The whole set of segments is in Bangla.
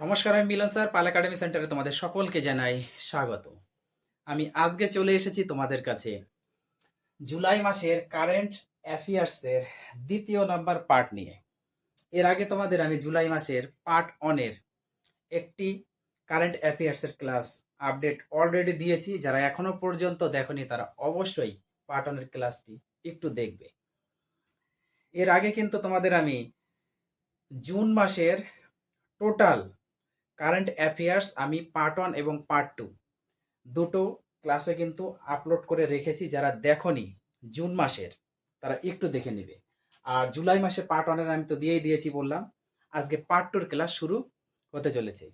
নমস্কার, আমি মিলন স্যার, পাল একাডেমি সেন্টারে তোমাদের সকলকে জানাই স্বাগত। আমি আজকে চলে এসেছি তোমাদের কাছে। জুলাই মাসের কারেন্ট অ্যাফেয়ার্সের দ্বিতীয় নাম্বার পার্ট নিয়ে। এর আগে তোমাদের আমি জুলাই মাসের পার্ট অনের একটি কারেন্ট অ্যাফেয়ার্সের ক্লাস আপডেট অলরেডি দিয়েছি। যারা এখনও পর্যন্ত দেখনি, তারা অবশ্যই পার্ট অনের ক্লাসটি একটু দেখবে। এর আগে কিন্তু তোমাদের আমি জুন মাসের টোটাল কারেন্ট অ্যাফেয়ার্স আমি পার্ট ওয়ান এবং পার্ট টু দুটো ক্লাসে কিন্তু আপলোড করে রেখেছি যারা দেখনি জুন মাসের, তারা একটু দেখে নেবে। আর জুলাই মাসে পার্ট ওয়ানের আমি তো দিয়েই দিয়েছি বললাম, আজকে পার্ট টুর ক্লাস শুরু হতে চলেছে।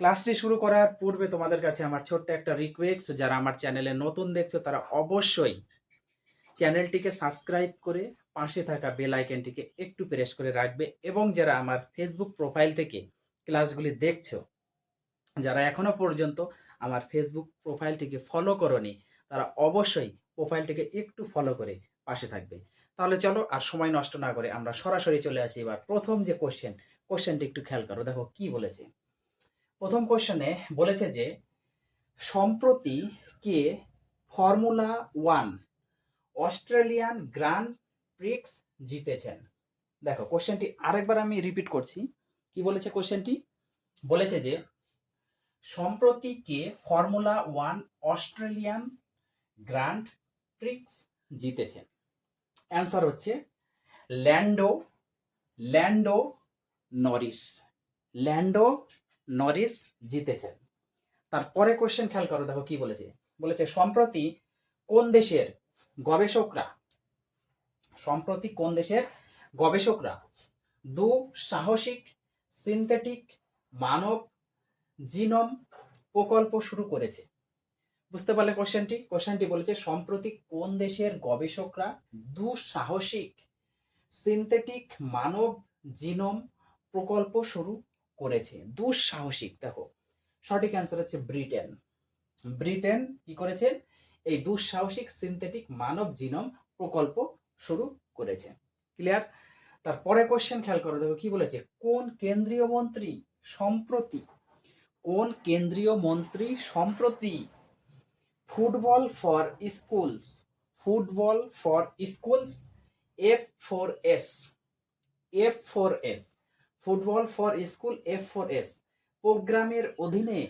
ক্লাসটি শুরু করার পূর্বে তোমাদের কাছে আমার ছোট্ট একটা রিকোয়েস্ট যারা আমার চ্যানেলে নতুন দেখছ তারা অবশ্যই চ্যানেলটিকে সাবস্ক্রাইব করে পাশে থাকা বেল আইকনটিকে একটু প্রেস করে রাখবে এবং যারা আমার ফেসবুক প্রোফাইল থেকে ক্লাসগুলি দেখছ, যারা এখনও পর্যন্ত আমার ফেসবুক প্রোফাইলটিকে ফলো করনি, তারা অবশ্যই প্রোফাইলটিকে একটু ফলো করে পাশে থাকবে। তাহলে চলো আর সময় নষ্ট না করে আমরা সরাসরি চলে আসি এবার প্রথম যে কোশ্চেন কোশ্চেনটি একটু খেয়াল করো, দেখো কি বলেছে। প্রথম কোশ্চেনে বলেছে যে, সম্প্রতি কে Formula One Australian Grand Prix জিতেছেন? দেখো কোশ্চেনটি আরেকবার আমি রিপিট করছি। কি বলেছে কোশ্চেনটি বলেছে যে, সম্প্রতি কে Formula One Australian Grand Prix জিতেছেন? অ্যান্সার হচ্ছে ল্যান্ডো ল্যান্ডো নরিস ল্যান্ডো নরিস জিতেছেন। তারপরে কোশ্চেন খেয়াল করো, দেখো কি বলেছে? বলেছে, সম্প্রতি কোন দেশের গবেষকরা, সম্প্রতি কোন দেশের গবেষকরা দু সাহসিক সিনথেটিক মানব জিনোম প্রকল্প শুরু করেছে। বুঝতে পারলে কোশ্চেনটি কোশ্চেনটি বলেছে, সম্প্রতি কোন দেশের গবেষকরা দুঃসাহসিক সিনথেটিক মানব জিনোম প্রকল্প শুরু করেছে? দুঃসাহসিক, দেখো। সঠিক অ্যান্সার হচ্ছে ব্রিটেন। ব্রিটেন কি করেছে? এই দুঃসাহসিক সিনথেটিক মানব জিনোম প্রকল্প শুরু করেছে। ক্লিয়ার তারপরে কোশ্চেন খেয়াল করো, দেখো কি বলেছে? কোন কেন্দ্রীয় মন্ত্রী সম্প্রতি, কোন কেন্দ্রীয় মন্ত্রী সম্প্রতি football for schools, football for schools, F four S, F four S, football for school, F four S, প্রোগ্রামের অধীনে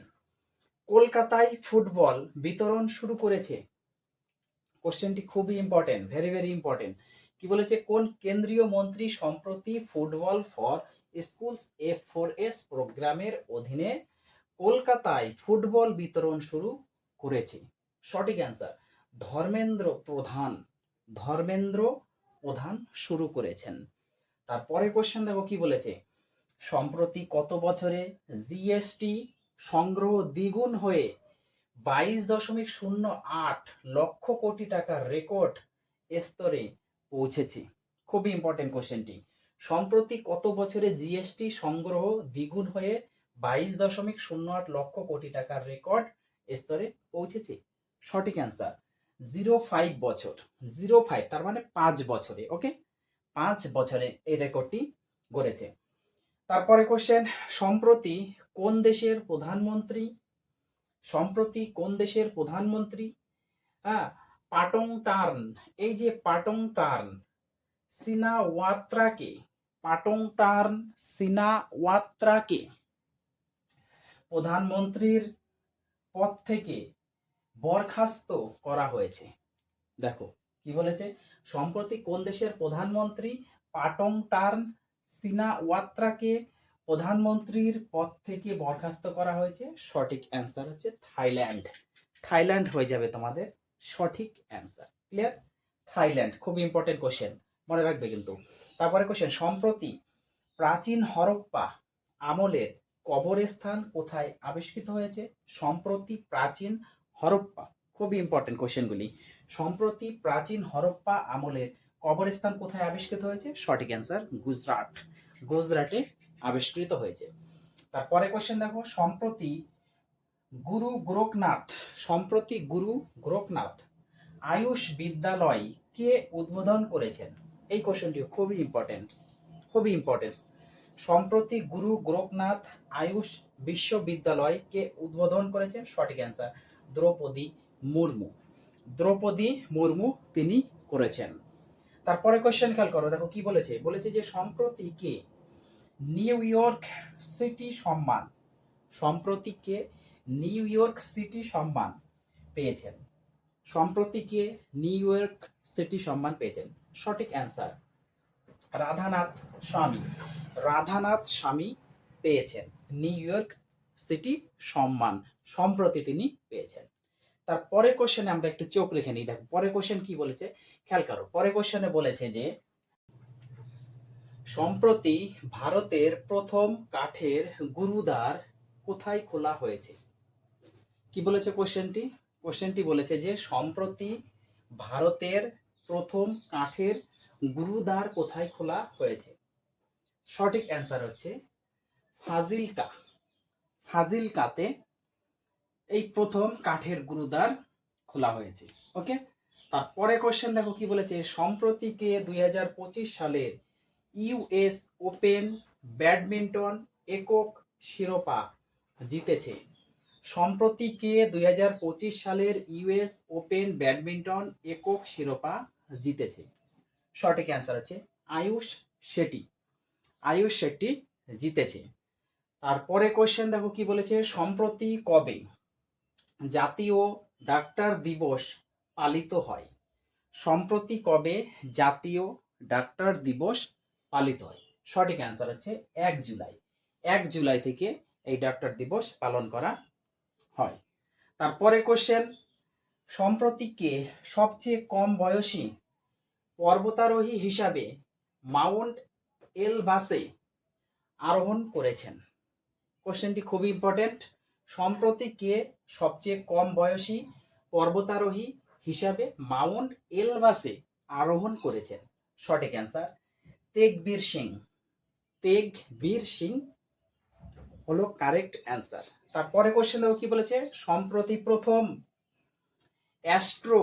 কলকাতায় ফুটবল বিতরণ শুরু করেছে। কোশ্চেনটি খুবই ইম্পর্টেন্ট ভেরি ভেরি ইম্পর্টেন্ট কি বলেছে? কোন কেন্দ্রীয় মন্ত্রী সম্প্রতি football for schools F four S প্রোগ্রামের অধীনে কলকাতায় ফুটবল বিতরণ শুরু করেছে? সঠিক অ্যান্সার, ধর্মেন্দ্র প্রধান। ধর্মেন্দ্র প্রধান শুরু করেছেন। তারপরে কোশ্চেন দেখো কি বলেছে? সম্প্রতি কত বছরে জিএসটি সংগ্রহ দ্বিগুণ হয়ে বাইশ দশমিক শূন্য আট লক্ষ কোটি টাকার রেকর্ড স্তরে পৌঁছেছে। খুবই ইম্পর্টেন্ট কোশ্চেনটি সম্প্রতি কত বছরে জিএসটি সংগ্রহ দ্বিগুণ হয়ে বাইশ দশমিক শূন্য আট লক্ষ কোটি টাকার রেকর্ড স্তরে পৌঁছেছে? সঠিক অ্যান্সার জিরো ফাইভ বছর। জিরো ফাইভ তার মানে পাঁচ বছরে ওকে পাঁচ বছরে এই রেকর্ডটি গড়েছে। তারপরে কোশ্চেন সম্প্রতি কোন দেশের প্রধানমন্ত্রী? সম্প্রতি কোন দেশের প্রধানমন্ত্রী? হ্যাঁ পাটং টার্ন, এই যে পাটং টার্ন সিনা ওয়াত্রাকে পাটং টার্ন সিনা ওয়াত্রাকে প্রধানমন্ত্রীর পদ থেকে বরখাস্ত করা হয়েছে। দেখো, কি বলেছে? সম্প্রতি কোন দেশের প্রধানমন্ত্রী পাটং টার্ন সিনা ওয়াত্রাকে প্রধানমন্ত্রীর পদ থেকে বরখাস্ত করা হয়েছে? সঠিক অ্যান্সার হচ্ছে থাইল্যান্ড। থাইল্যান্ড হয়ে যাবে তোমাদের। সঠিক অ্যান্সার ক্লিয়ার থাইল্যান্ড, খুব ইম্পর্টেন্ট কোশ্চেন মনে রাখবে কিন্তু। তারপরে কোশ্চেন সম্প্রতি প্রাচীন হরপ্পা আমলের কবরস্থান কোথায় আবিষ্কৃত হয়েছে? সম্প্রতি প্রাচীন হরপ্পা খুবই ইম্পর্টেন্ট কোশ্চেনগুলি সম্প্রতি প্রাচীন হরপ্পা আমলের কবরস্থান কোথায় আবিষ্কৃত হয়েছে? সঠিক অ্যান্সার গুজরাট। গুজরাটে আবিষ্কৃত হয়েছে। তারপরে কোশ্চেন দেখো, সম্প্রতি গুরু গোরখনাথ, সম্প্রতি গুরু গোরখনাথ আয়ুষ বিদ্যালয় কে উদ্বোধন করেছেন? এই কোশ্চেনটিও খুবই ইম্পর্টেন্ট খুবই ইম্পর্টেন্ট সম্প্রতি গুরু গোরখনাথ আয়ুষ বিশ্ববিদ্যালয়কে উদ্বোধন করেছেন? সঠিক অ্যান্সার দ্রৌপদী মুর্মু। দ্রৌপদী মুর্মু তিনি করেছেন। তারপরে কোশ্চেন খেয়াল করো, দেখো কি বলেছে? বলেছে যে সম্প্রতি কে নিউ ইয়র্ক সিটি সম্মান, সম্প্রতি কে নিউ ইয়র্ক সিটি সম্মান পেয়েছেন। সম্প্রতি কে নিউ ইয়র্ক সিটি সম্মান পেয়েছেন? সঠিক অ্যান্সার, রাধানাথ স্বামী। রাধানাথ স্বামী পেয়েছেন নিউ ইয়র্ক সিটি সম্মান, সম্প্রতি তিনি পেয়েছেন। তার পরের কোশ্চেনে আমরা একটু চোখ রেখে নিই। দেখো, পরের কোশ্চেন কি বলেছে? খেয়াল করো, পরের কোশ্চেনে বলেছে যে, সম্প্রতি ভারতের প্রথম কাঠের গুরুদ্বার কোথায় খোলা হয়েছে? কি বলেছে কোশ্চেনটি কোশ্চেনটি বলেছে যে, সম্প্রতি ভারতের প্রথম কাঠের গুরুদ্বার কোথায় খোলা হয়েছে? সঠিক অ্যান্সার হচ্ছে ফাজিলকা। ফাজিলকাতে এই প্রথম কাঠের গুরুদ্বার খোলা হয়েছে। ওকে তারপরে কোশ্চেন দেখো কি বলেছে, সম্প্রতি কে দুই সালের ইউএস ওপেন ব্যাডমিন্টন একক শিরোপা জিতেছে? সম্প্রতি কে দুই হাজার পঁচিশ সালের ইউএস ওপেন ব্যাডমিন্টন একক শিরোপা জিতেছে? সঠিক অ্যান্সার হচ্ছে আয়ুষ শেট্টি। আয়ুষ শেট্টি জিতেছে। তারপরে কোশ্চেন দেখো কি বলেছে, সম্প্রতি কবে জাতীয় ডাক্তার দিবস পালিত হয়? সম্প্রতি কবে জাতীয় ডাক্তার দিবস পালিত হয়? সঠিক অ্যান্সার হচ্ছে এক জুলাই। এক জুলাই থেকে এই ডাক্তার দিবস পালন করা হয়। তারপরে কোশ্চেন সম্প্রতি কে সবচেয়ে কম বয়সী পর্বতারোহী হিসাবে মাউন্ট এলবাসে আরোহণ করেছেন? কোশ্চেনটি খুবই ইম্পর্টেন্ট সম্প্রতি কে সবচেয়ে কম বয়সী পর্বতারোহী হিসাবে মাউন্ট এলবাসে আরোহণ করেছেন? সঠিক অ্যান্সার তেগবীর সিং। তেগবীর সিং হলো কারেক্ট অ্যান্সার তারপরে কোশ্চেন দেখো কি বলেছে? সম্প্রতি প্রথম অ্যাস্ট্রো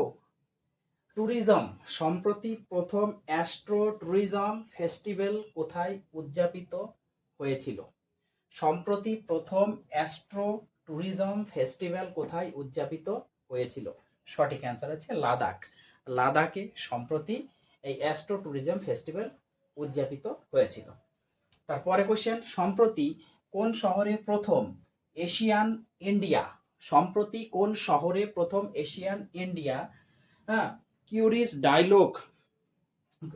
ট্যুরিজম, সম্প্রতি প্রথম অ্যাস্ট্রো ট্যুরিজম ফেস্টিভ্যাল কোথায় উদযাপিত হয়েছিল? সম্প্রতি প্রথম অ্যাস্ট্রো ট্যুরিজম ফেস্টিভ্যাল কোথায় উদযাপিত হয়েছিল? সঠিক অ্যান্সার আছে লাদাখ। লাদাখে সম্প্রতি এই অ্যাস্ট্রো ট্যুরিজম ফেস্টিভ্যাল উদযাপিত হয়েছিল। তারপরে কোশ্চেন সম্প্রতি কোন শহরে প্রথম এশিয়ান ইন্ডিয়া। সম্প্রতি কোন শহরে প্রথম এশিয়ান ইন্ডিয়া হ্যাঁ curious dialogue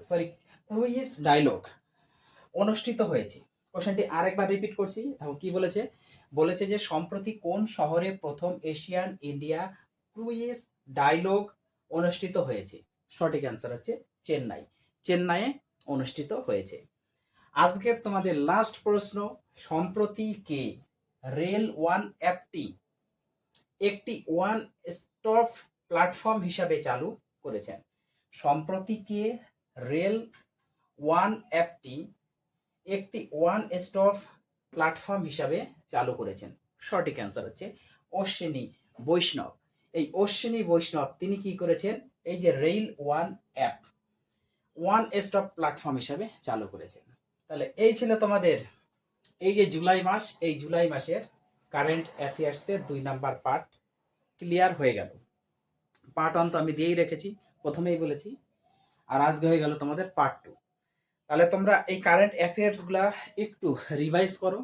sorry quiz dialogue অনুষ্ঠিত হয়েছে? কোশ্চেনটি আরেকবার রিপিট করছি, দেখো কি বলেছে? বলেছে যে সম্প্রতি কোন শহরে প্রথম এশিয়ান ইন্ডিয়া ক্রুইজ ডায়লগ অনুষ্ঠিত হয়েছে? সঠিক অ্যান্সার হচ্ছে চেন্নাই। চেন্নাইয়ে অনুষ্ঠিত হয়েছে। আজকের তোমাদের লাস্ট প্রশ্ন, সম্প্রতি কে রেল ওয়ান অ্যাপটি একটি ওয়ান স্টপ প্ল্যাটফর্ম হিসাবে চালু করেছেন। সম্প্রতি কে রেল ওয়ান অ্যাপটি একটি ওয়ান স্টপ প্ল্যাটফর্ম হিসাবে চালু করেছেন? সঠিক অ্যান্সার হচ্ছে অশ্বিনী বৈষ্ণব। এই অশ্বিনী বৈষ্ণব তিনি কি করেছেন? এই যে rail one app, one stop platform হিসাবে চালু করেছেন। তাহলে এই ছিল তোমাদের এই যে জুলাই মাস, এই জুলাই মাসের কারেন্ট অ্যাফেয়ার্সের দুই নাম্বার পার্ট ক্লিয়ার হয়ে গেল। পার্ট ওয়ান তো আমি দিয়েই রেখেছি, প্রথমেই বলেছি, আর আজকে হয়ে গেল তোমাদের পার্ট টু তাহলে তোমরা এই কারেন্ট অ্যাফেয়ার্সগুলা একটু রিভাইজ করো।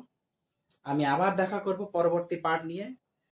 আমি আবার দেখা করব পরবর্তী পার্ট নিয়ে।